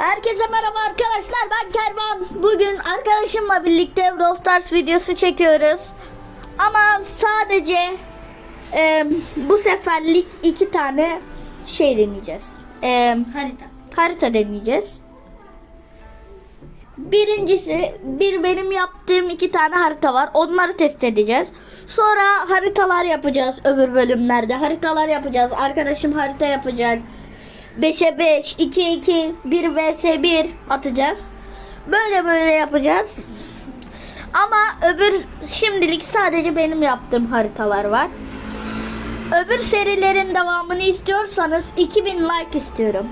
Herkese merhaba arkadaşlar ben Kervan. Bugün arkadaşımla birlikte Brawl Stars videosu çekiyoruz. Ama sadece e, bu seferlik iki tane şey deneyeceğiz. E, Harita. harita deneyeceğiz. Birincisi bir benim yaptığım iki tane harita var. Onları test edeceğiz. Sonra haritalar yapacağız öbür bölümlerde. Haritalar yapacağız. Arkadaşım harita yapacak. 5'e 5, 2'ye 2, 1 vs 1 atacağız. Böyle böyle yapacağız. Ama öbür şimdilik sadece benim yaptığım haritalar var. Öbür serilerin devamını istiyorsanız 2000 like istiyorum.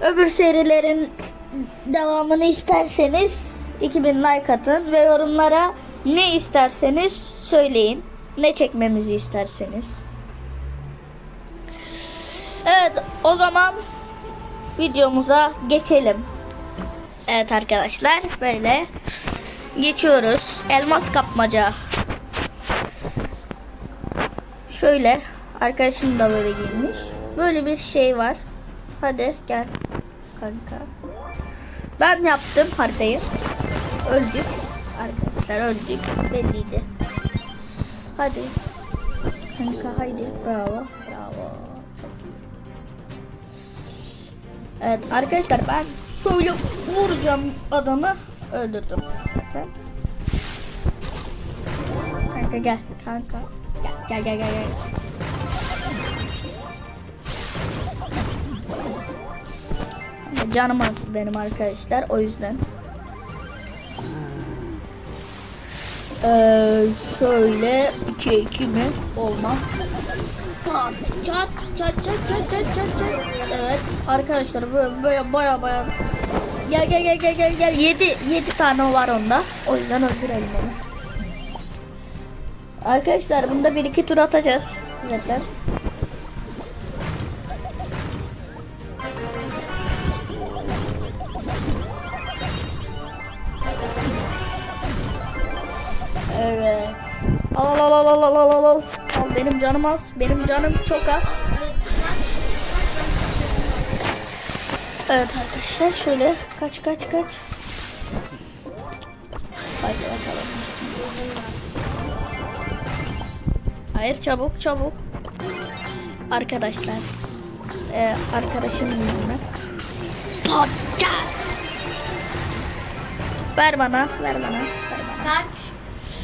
Öbür serilerin devamını isterseniz 2000 like atın ve yorumlara ne isterseniz söyleyin. Ne çekmemizi isterseniz. Evet o zaman videomuza geçelim. Evet arkadaşlar böyle geçiyoruz. Elmas kapmaca. Şöyle arkadaşım da böyle giymiş. Böyle bir şey var. Hadi gel kanka. Ben yaptım haritayı. Öldük. Arkadaşlar öldük. Belliydi. Hadi. Kanka haydi. Bravo. Evet arkadaşlar ben şöyle vuracağım adamı. Öldürdüm zaten. Kanka gel. Kanka. Gel gel gel gel. gel. Canım az benim arkadaşlar o yüzden. Ee, şöyle 2 2 mi? Olmaz. Pat, Çat çat çat çat çat çat çat. Evet arkadaşlar böyle baya baya Gel gel gel gel gel gel 7 7 tane var onda. O yüzden öldürelim onu. Arkadaşlar bunda bir iki tur atacağız zaten. Evet. Al al al al al al al al. Benim canım az. Benim canım çok az. Evet arkadaşlar şöyle kaç kaç kaç. Hadi bakalım. Hayır çabuk çabuk. Arkadaşlar. Ee, arkadaşım yüzüne. Ver bana, ver bana, ver bana. Kaç.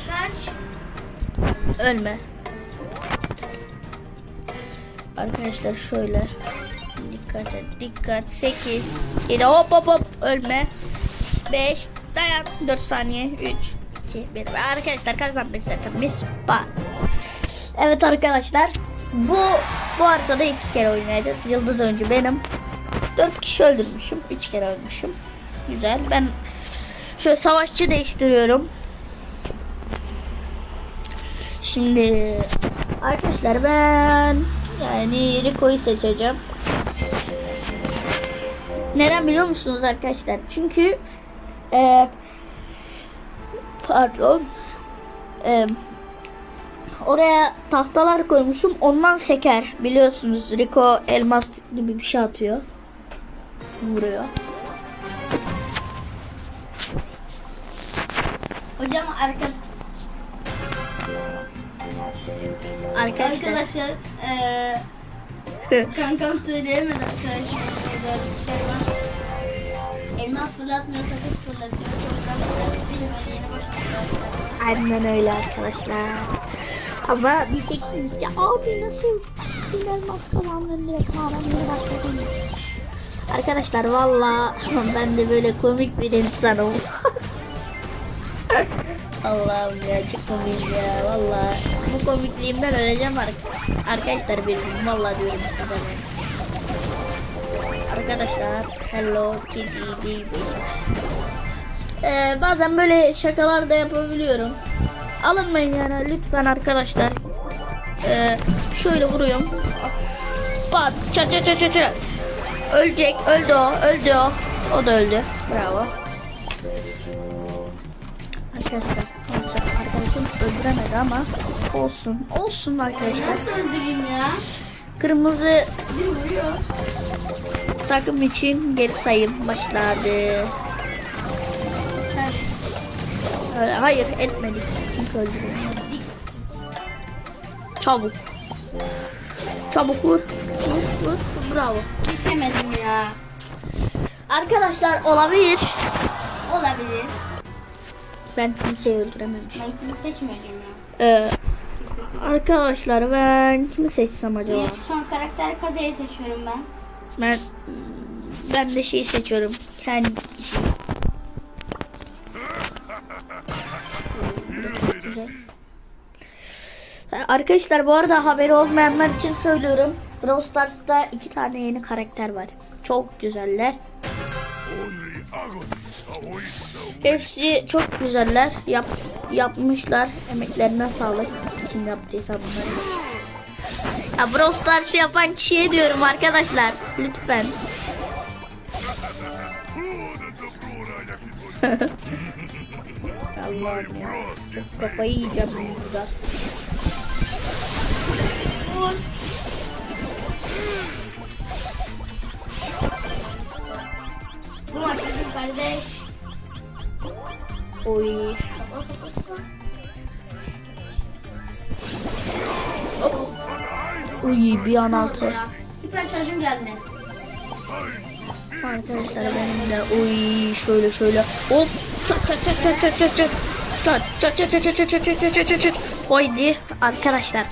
Kaç. Ölme. Arkadaşlar şöyle. Dikkat et. Dikkat. 8. 7. Hop hop hop. Ölme. 5. Dayan. 4 saniye. 3. 2. 1. Ve arkadaşlar kazandık zaten. Biz. Bak. Evet arkadaşlar. Bu bu haritada iki kere oynayacağız. Yıldız oyuncu benim. 4 kişi öldürmüşüm. 3 kere ölmüşüm. Güzel. Ben şöyle savaşçı değiştiriyorum. Şimdi arkadaşlar ben yani Rico'yu seçeceğim. Neden biliyor musunuz arkadaşlar? Çünkü e, pardon e, oraya tahtalar koymuşum ondan şeker biliyorsunuz Rico elmas gibi bir şey atıyor vuruyor. Hocam arka Arkadaşlar, arkadaşlar eee kankam söyleyemedi arkadaşlar. Elmas fırlatmıyor sakız fırlatıyor. Aynen öyle arkadaşlar. Ama diyeceksiniz ki abi nasıl bir elmas kazandın direkt ağlam beni başladın. Arkadaşlar valla ben de böyle komik bir insanım. Allah'ım ya çok komik ya valla. Bu komikliğimden öleceğim ar- arkadaşlar gün valla diyorum size. Arkadaşlar hello kitty baby. Ee, bazen böyle şakalar da yapabiliyorum. Alınmayın yani lütfen arkadaşlar. Ee, şöyle vuruyorum. Pat çat çat çat çat. Ölecek öldü o öldü o. O da öldü. Bravo. Arkadaşlar neyse arkadaşım öldüremedi ama olsun. Olsun arkadaşlar. Nasıl öldüreyim ya? Kırmızı takım için geri sayım başladı. Hayır etmedik. İlk öldürelim. Çabuk. Çabuk vur. Vur vur. Bravo. Düşemedim ya. Arkadaşlar olabilir. Olabilir. Ben kimseyi öldürememişim. Ben kimi seçmeyeceğim ya. Ee, arkadaşlar ben kimi seçsem acaba? Son karakter Kaze'yi seçiyorum ben. Ben ben de şeyi seçiyorum. Kendi. Güzel. Arkadaşlar bu arada haberi olmayanlar için söylüyorum. Brawl Stars'ta iki tane yeni karakter var. Çok güzeller. Hepsi çok güzeller. Yap, yapmışlar. Emeklerine sağlık. Kim yaptıysa bunları. Ya Brawl Stars'ı yapan kişiye diyorum arkadaşlar. Lütfen. Allah'ım ya. Kafayı yiyeceğim burada. Vur. Bu bizim kardeş. Oy. Uy bir an altı. Ya, Süper şarjım geldi. Arkadaşlar benim de uy şöyle şöyle. Hop. Çat çat çat çat çat çat çat. Çat çat çat çat çat çat çat çat çat çat çat. Haydi arkadaşlar.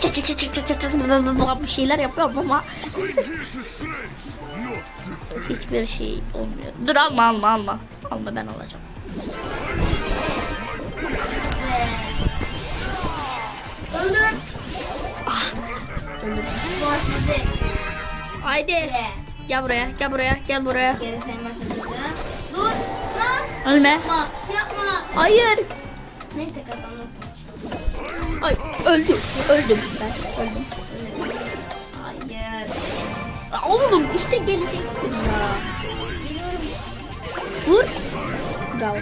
Çat çat çat çat çat çat. Bir şeyler yapıyorum ama hiçbir şey olmuyor. Dur alma alma alma. Alma ben alacağım. Haydi. Gel. Buraya gel buraya gel buraya. Geri sayma kazandı. Dur. Lan. Ölme. Yapma. Yapma. Hayır. Neyse kazandım. Ay öldüm. Öldüm ben. Öldüm. Hayır. Aa, Oğlum işte geleceksin ya. Biliyorum. Vur. Bravo.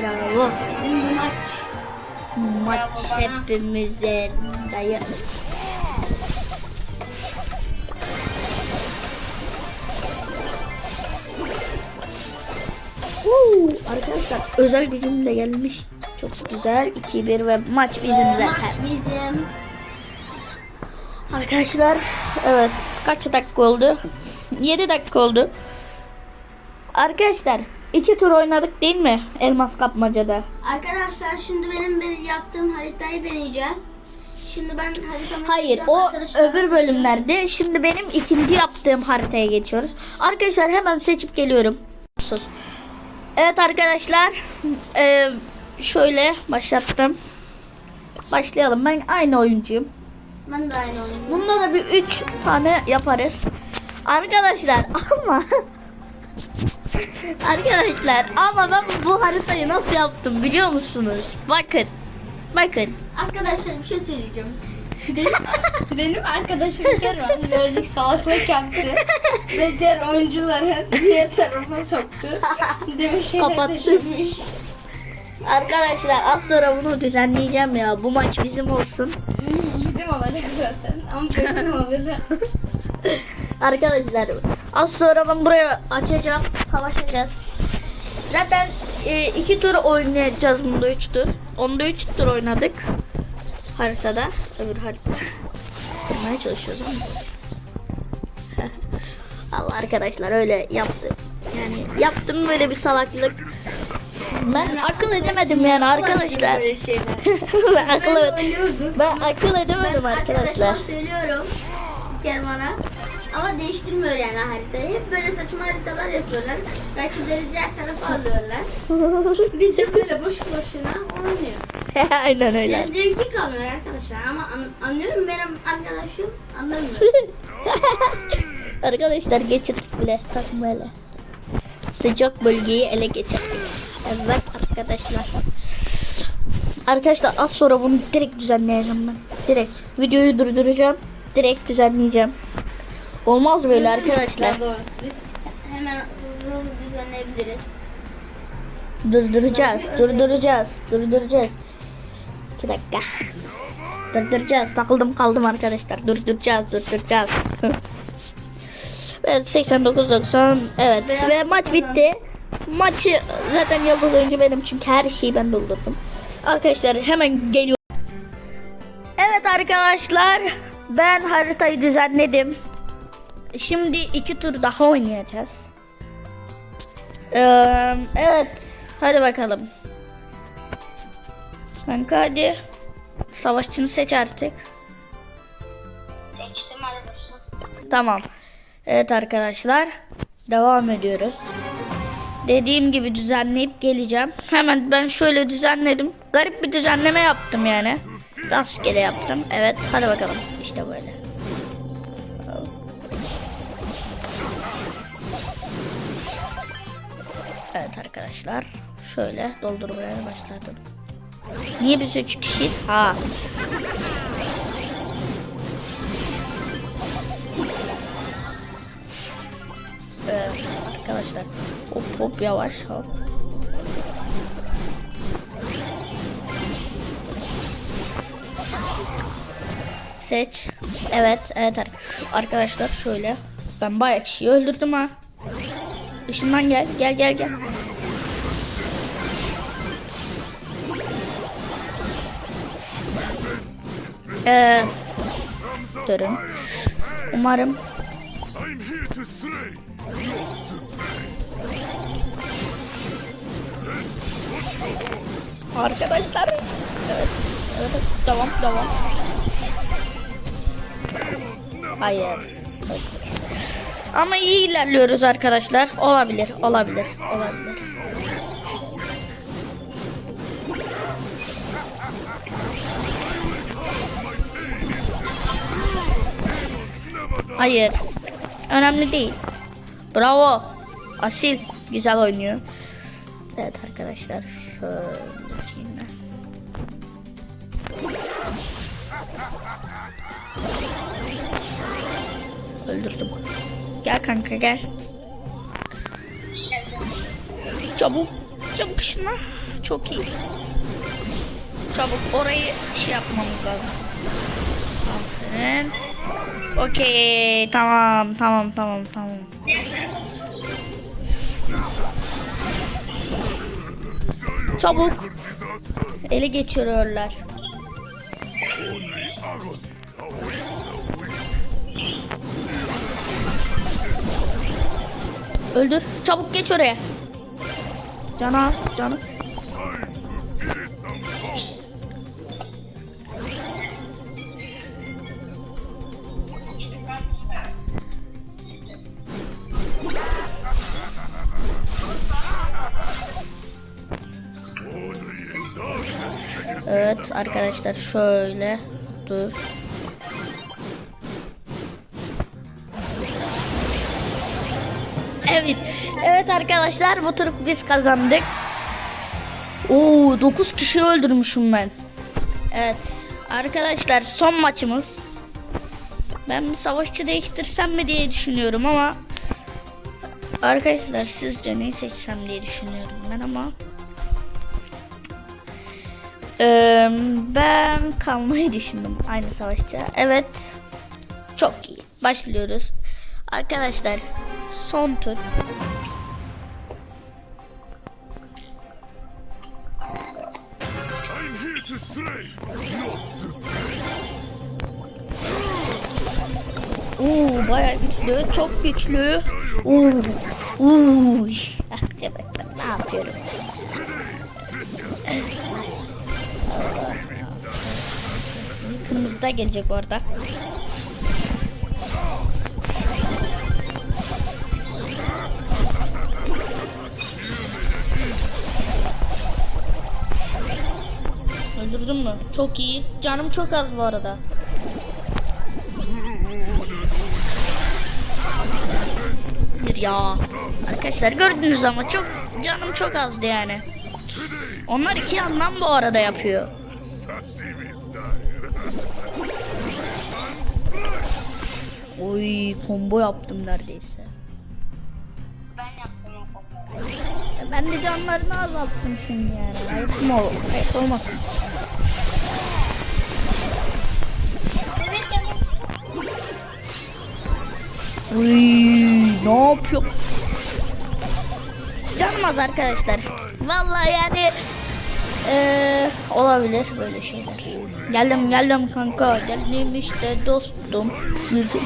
Bravo. Bizim bu maç. Maç Bravo bana. dayı. Woo! Arkadaşlar özel gücüm de gelmiş. Çok güzel. 2-1 ve maç bizim Maç zaten. bizim. Arkadaşlar evet kaç dakika oldu? 7 dakika oldu. Arkadaşlar iki tur oynadık değil mi? Elmas kapmacada. Arkadaşlar şimdi benim bir yaptığım haritayı deneyeceğiz. Şimdi ben haritamı Hayır o öbür bölümlerde. Şimdi benim ikinci yaptığım haritaya geçiyoruz. Arkadaşlar hemen seçip geliyorum. Sus. Evet arkadaşlar. eee, şöyle başlattım. Başlayalım. Ben aynı oyuncuyum. Ben de aynı oynuyorum. Bunda da bir 3 tane yaparız. Arkadaşlar ama Arkadaşlar ama ben bu haritayı nasıl yaptım biliyor musunuz? Bakın. Bakın. Arkadaşlar bir şey söyleyeceğim. Benim, benim arkadaşım Kervan birazcık salaklık yaptı. Ve diğer oyuncuları diğer tarafa soktu. Demiş şeyler Kapattı. taşımış. Arkadaşlar az sonra bunu düzenleyeceğim ya. Bu maç bizim olsun. Bizim olacak zaten. Ama benim olur. Arkadaşlar az sonra ben buraya açacağım. Savaşacağız. Zaten e, iki tur oynayacağız bunda üç tur. Onda üç tur oynadık. Haritada. Öbür harita. Kurmaya çalışıyoruz ama. Allah arkadaşlar öyle yaptım. Yani yaptım böyle bir salaklık. Ben akıl edemedim yani arkadaşlar. Ben akıl edemedim. Ben akıl edemedim arkadaşlar. söylüyorum Kervan'a. Ama değiştirmiyor yani haritayı. Hep böyle saçma haritalar yapıyorlar. Rakipleri diğer tarafa alıyorlar. Biz de böyle boş boşuna oynuyor. Aynen öyle. Zevki kalmıyor arkadaşlar. Ama an- anlıyorum benim arkadaşım anlamıyor. Arkadaşlar geçirdik bile takımı ele. Sıcak bölgeyi ele geçirdik. Evet arkadaşlar. Arkadaşlar az sonra bunu direkt düzenleyeceğim ben. Direkt. Videoyu durduracağım. Direkt düzenleyeceğim. Olmaz böyle arkadaşlar. Doğrusu biz hemen hızlı hızlı düzenleyebiliriz. Durduracağız. Durduracağız. Durduracağız. İki dakika. Durduracağız. Takıldım kaldım arkadaşlar. Durduracağız. Durduracağız. Ve Evet 89-90 evet ve maç bitti. Maçı zaten yıldız oyuncu benim çünkü her şeyi ben doldurdum. Arkadaşlar hemen geliyor. Evet arkadaşlar ben haritayı düzenledim. Şimdi iki tur daha oynayacağız. Ee, evet hadi bakalım. Kanka hadi. Savaşçını seç artık. Seçtim arabası. Tamam. Evet arkadaşlar. Devam ediyoruz. Dediğim gibi düzenleyip geleceğim. Hemen ben şöyle düzenledim. Garip bir düzenleme yaptım yani. Rastgele yaptım. Evet hadi bakalım. İşte böyle. Evet arkadaşlar. Şöyle doldurmaya başladım. Niye biz üç kişiyiz? Ha. Evet arkadaşlar. Hop hop yavaş hop. Seç. Evet, evet ar- arkadaşlar şöyle. Ben bayağı kişiyi öldürdüm ha. Dışından gel, gel gel gel. Ee, durun. Umarım Arkadaşlar. Evet. Evet. Devam devam. Hayır. Ama iyi ilerliyoruz arkadaşlar. Olabilir, olabilir, olabilir. Hayır. Önemli değil. Bravo. Asil. Güzel oynuyor. Evet arkadaşlar şöyle bakayım. Öldürdüm. Gel kanka gel. Çabuk. Çabuk şuna. Çok iyi. Çabuk orayı şey yapmamız lazım. Aferin. Okey tamam tamam tamam tamam. Çabuk. Ele geçiriyorlar. Öldür. Çabuk geç oraya. Can. Canım. Evet arkadaşlar şöyle. Dur. Evet. Evet arkadaşlar bu turu biz kazandık. Oo 9 kişi öldürmüşüm ben. Evet. Arkadaşlar son maçımız. Ben bir savaşçı değiştirsem mi diye düşünüyorum ama Arkadaşlar sizce neyi seçsem diye düşünüyorum ben ama Ben kalmayı düşündüm aynı savaşça. Evet. Çok iyi. Başlıyoruz. Arkadaşlar son tur. Oo bayağı güçlü, çok güçlü. Oo. Oo. Arkadaşlar ne yapıyorum? Da gelecek orada. Öldürdün mü? Çok iyi. Canım çok az bu arada. Bir ya. Arkadaşlar gördünüz ama çok canım çok azdı yani. Onlar iki yandan bu arada yapıyor. Oy combo yaptım neredeyse. Ben yaptım o. Ya Ben de canlarını azalttım şimdi yani. Ayıp mı olur? Ayıp olmasın. Uy. ne yapıyor? Canmaz arkadaşlar. Vallahi yani eee, olabilir böyle şeyler. Geldim geldim kanka. Geldim işte dostum. Müzik.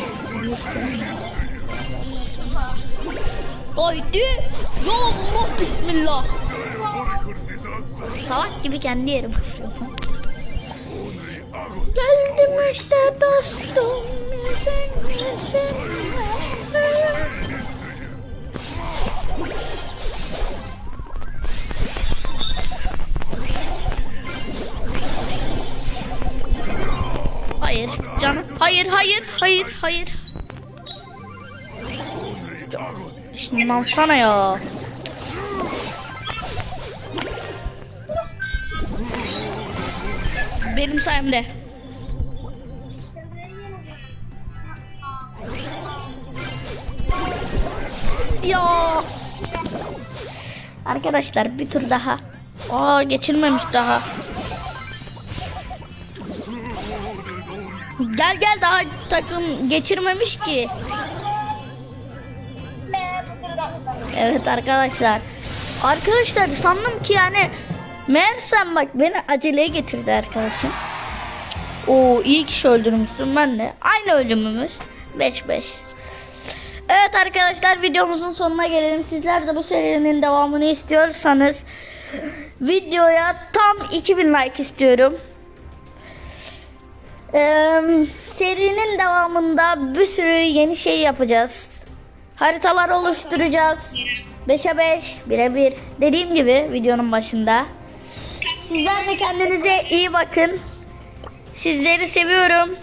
Haydi. Ya Allah bismillah. Salak gibi kendi yerim. Geldim işte dostum. Hayır canım. Hayır hayır hayır hayır. Şimdi alsana ya. Benim sayemde. Ya. Arkadaşlar bir tur daha. Aa geçilmemiş daha. Gel gel daha takım geçirmemiş ki. Evet arkadaşlar. Arkadaşlar sandım ki yani meğersem bak beni aceleye getirdi arkadaşım. Oo iyi kişi öldürmüşsün ben de. Aynı ölümümüz. 5-5. Evet arkadaşlar videomuzun sonuna gelelim. Sizler de bu serinin devamını istiyorsanız videoya tam 2000 like istiyorum. Ee, serinin devamında bir sürü yeni şey yapacağız. Haritalar oluşturacağız. 5'e 5, 1'e 1. Dediğim gibi videonun başında. Sizler de kendinize iyi bakın. Sizleri seviyorum.